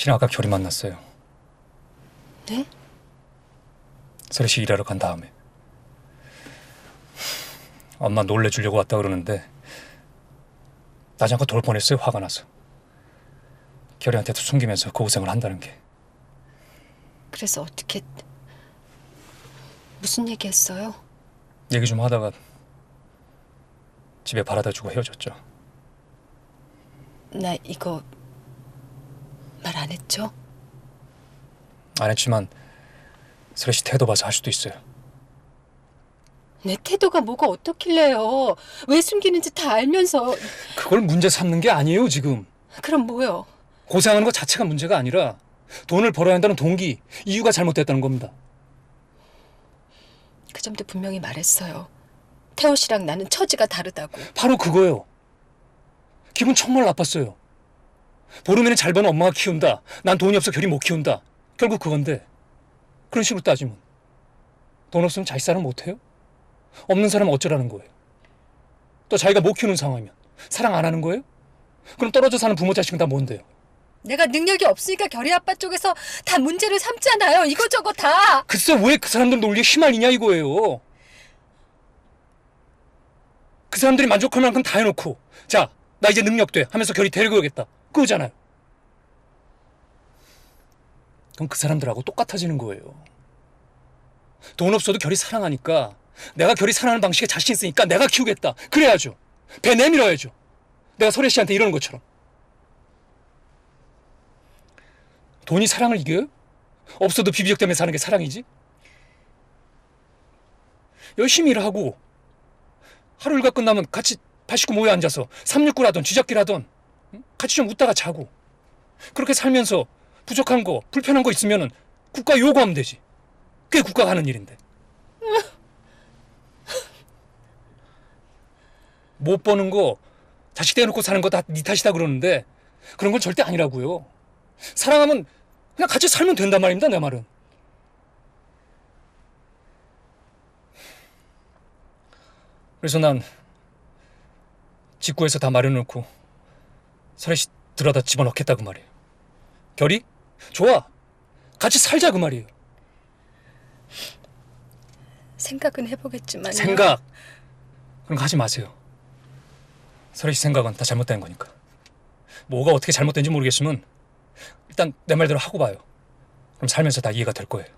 실은 아까 결이 만났어요. 네? 설희 씨 일하러 간 다음에 엄마 놀래주려고 왔다 그러는데 나 잠깐 돌 뻔했어요 화가 나서 결이한테도 숨기면서 그 고생을 한다는 게 그래서 어떻게 무슨 얘기했어요? 얘기 좀 하다가 집에 바라다 주고 헤어졌죠 나 이거 말 안 했죠? 안 했지만 설희 씨 태도 봐서 할 수도 있어요 내 태도가 뭐가 어떻길래요? 왜 숨기는지 다 알면서 그걸 문제 삼는 게 아니에요 지금 그럼 뭐요? 고생하는 것 자체가 문제가 아니라 돈을 벌어야 한다는 동기 이유가 잘못됐다는 겁니다 그 점도 분명히 말했어요. 태호 씨랑 나는 처지가 다르다고. 바로 그거요. 기분 정말 나빴어요. 보름에는 잘 버는 엄마가 키운다. 난 돈이 없어 결이 못 키운다. 결국 그건데 그런 식으로 따지면 돈 없으면 자식 사람 못해요? 없는 사람은 어쩌라는 거예요? 또 자기가 못 키우는 상황이면 사랑 안 하는 거예요? 그럼 떨어져 사는 부모 자식은 다 뭔데요? 내가 능력이 없으니까 결이 아빠 쪽에서 다 문제를 삼잖아요. 이거저거 다. 글쎄 왜 그 사람들 논리에 휘말리냐 이거예요. 그 사람들이 만족할 만큼 다 해놓고 자 나 이제 능력 돼 하면서 결이 데리고 오겠다 그거잖아요. 그럼 그 사람들하고 똑같아지는 거예요. 돈 없어도 결이 사랑하니까 내가 결이 사랑하는 방식에 자신 있으니까 내가 키우겠다 그래야죠. 배 내밀어야죠. 내가 설혜 씨한테 이러는 것처럼. 돈이 사랑을 이겨요? 없어도 비비적 때문에 사는 게 사랑이지? 열심히 일하고 하루 일과 끝나면 같이 발 씻고 모여 앉아서 삼육구라던 쥐잡기라던 응? 같이 좀 웃다가 자고. 그렇게 살면서 부족한 거 불편한 거 있으면은 국가 요구하면 되지. 그게 국가가 하는 일인데. 못 버는 거 자식 대놓고 사는 거 다 네 탓이다 그러는데 그런 건 절대 아니라고요. 사랑하면 그냥 같이 살면 된단 말입니다 내 말은. 그래서 난 직구해서 다 마련해놓고 설혜 씨 들어다 집어넣겠다 그 말이에요. 결이? 좋아. 같이 살자 그 말이에요. 생각은 해보겠지만. 생각. 그런 거 하지 마세요. 설혜 씨 생각은 다 잘못된 거니까. 뭐가 어떻게 잘못된지 모르겠으면 일단 내 말대로 하고 봐요. 그럼 살면서 다 이해가 될 거예요.